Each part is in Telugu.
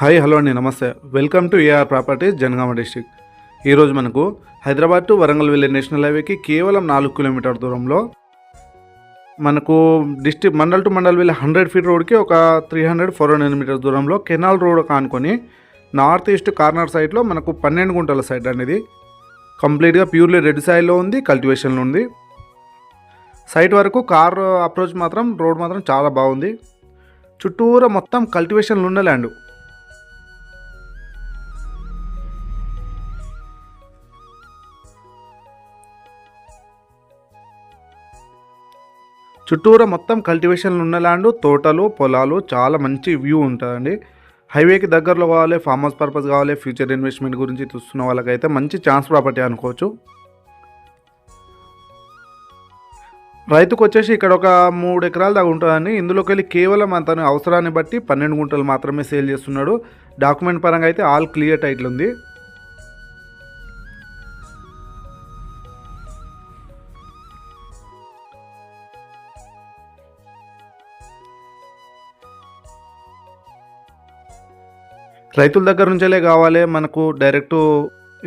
హాయ్ హలో అండి నమస్తే. Welcome to AR properties Jangaon district ఈరోజు మనకు హైదరాబాద్ టు వరంగల్ వెళ్ళే నేషనల్ హైవేకి కేవలం నాలుగు కిలోమీటర్ దూరంలో మనకు డిస్టిక్ మండల్ టు మండల్ వెళ్ళే హండ్రెడ్ ఫీట్ రోడ్కి ఒక three hundred four hundred metre దూరంలో కెనాల్ రోడ్ కానుకొని నార్త్ ఈస్ట్ కార్నర్ సైడ్లో మనకు పన్నెండు గుంటల సైడ్ అనేది కంప్లీట్గా ప్యూర్లీ రెడ్ సాయిల్లో ఉంది కల్టివేషన్లో ఉంది. సైట్ వరకు కార్ అప్రోచ్ మాత్రం రోడ్ మాత్రం చాలా బాగుంది. చుట్టూరా మొత్తం కల్టివేషన్లు ఉన్న ల్యాండ్. చుట్టూరా మొత్తం కల్టివేషన్లు ఉన్న ల్యాండ్ తోటలు పొలాలు చాలా మంచి వ్యూ ఉంటుందండి. హైవేకి దగ్గరలో కావాలి ఫామ్ హౌస్ పర్పస్ కావాలి ఫ్యూచర్ ఇన్వెస్ట్మెంట్ గురించి చూస్తున్న వాళ్ళకైతే మంచి ఛాన్స్ ప్రాపర్టీ అనుకోవచ్చు. రైతుకు వచ్చేసి ఇక్కడ ఒక మూడు ఎకరాల దాకా ఉంటుందండి. ఇందులోకి వెళ్ళి కేవలం అతని అవసరాన్ని బట్టి పన్నెండు గుంటలు మాత్రమే సేల్ చేస్తున్నాడు. డాక్యుమెంట్ పరంగా అయితే ఆల్ క్లియర్ టైటిల్ ఉంది. రైతుల దగ్గర నుంచేలే కావాలి మనకు డైరెక్ట్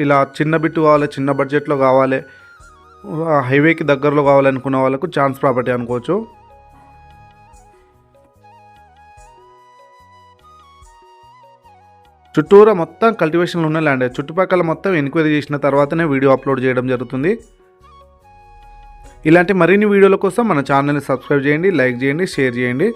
ఇలా చిన్న బిట్టు కావాలి చిన్న బడ్జెట్లో కావాలి హైవేకి దగ్గరలో కావాలనుకున్న వాళ్ళకు ఛాన్స్ ప్రాపర్టీ అనుకోవచ్చు. చుట్టూరా మొత్తం కల్టివేషన్లు ఉన్న ల్యాండ్. చుట్టుపక్కల మొత్తం ఎంక్వైరీ చేసిన తర్వాతనే వీడియో అప్లోడ్ చేయడం జరుగుతుంది. ఇలాంటి మరిన్ని వీడియోల కోసం మన ఛానల్ని సబ్స్క్రైబ్ చేయండి లైక్ చేయండి షేర్ చేయండి.